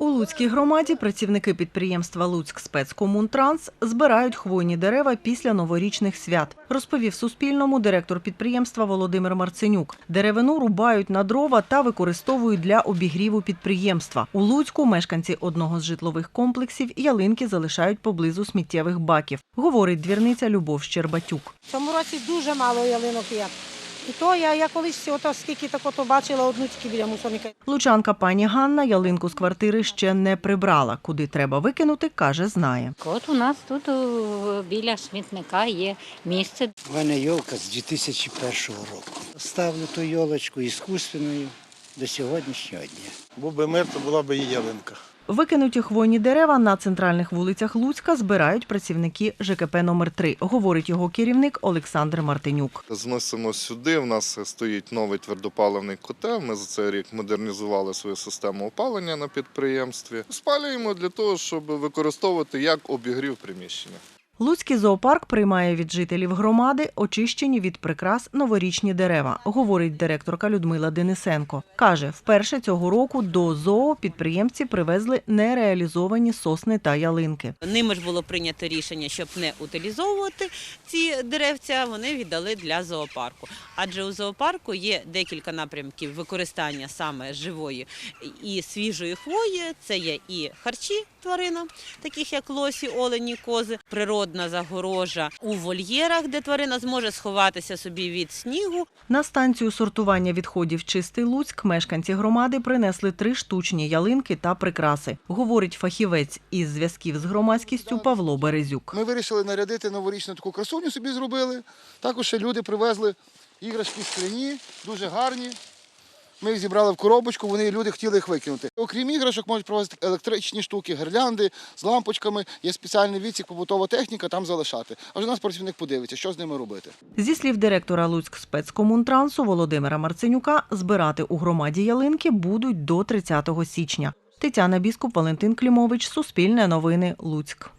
У Луцькій громаді працівники підприємства Луцьк спецкомунтранс збирають хвойні дерева після новорічних свят, розповів Суспільному директор підприємства Володимир Марценюк. Деревину рубають на дрова та використовують для обігріву підприємства. У Луцьку мешканці одного з житлових комплексів ялинки залишають поблизу сміттєвих баків, говорить двірниця Любов Щербатюк. Цьому році дуже мало ялинок є. І то я, я колись ото скільки тако то бачила одну тільки біля мусорника. Лучанка пані Ганна ялинку з квартири ще не прибрала. Куди треба викинути, каже, знає. От у нас тут біля смітника є місце. У мене йолка з 2001 року. Ставлю ту йолочку іскусственною до сьогоднішнього дня. Був би мир, то була б і ялинка. Викинуті хвойні дерева на центральних вулицях Луцька збирають працівники ЖКП номер 3 говорить його керівник Олександр Мартинюк. Зносимо сюди. У нас стоїть новий твердопаливний котел. Ми за цей рік модернізували свою систему опалення на підприємстві. Спалюємо для того, щоб використовувати як обігрів приміщення. Луцький зоопарк приймає від жителів громади очищені від прикрас новорічні дерева, говорить директорка Людмила Денисенко. Каже, вперше цього року до зоо підприємці привезли нереалізовані сосни та ялинки. Ними ж було прийнято рішення, щоб не утилізовувати ці деревця, вони віддали для зоопарку. Адже у зоопарку є декілька напрямків використання саме живої і свіжої хвої. Це є і харчі тваринам, таких як лосі, олені, кози, природна загорожа у вольєрах, де тварина зможе сховатися собі від снігу. На станцію сортування відходів Чистий Луцьк мешканці громади принесли три штучні ялинки та прикраси, говорить фахівець із зв'язків з громадськістю Павло Березюк. Ми вирішили нарядити новорічну таку красуню собі зробили. Також ще люди привезли іграшки скляні, дуже гарні. Ми їх зібрали в коробочку, вони люди хотіли їх викинути. Окрім іграшок, можуть привезти електричні штуки, гирлянди з лампочками. Є спеціальний відсік, побутова техніка, там залишати. А вже нас працівник подивиться, що з ними робити. Зі слів директора Луцьк спецкомунтрансу Володимира Марценюка, збирати у громаді ялинки будуть до 30 січня. Тетяна Біскуп, Валентин Клімович, Суспільне новини, Луцьк.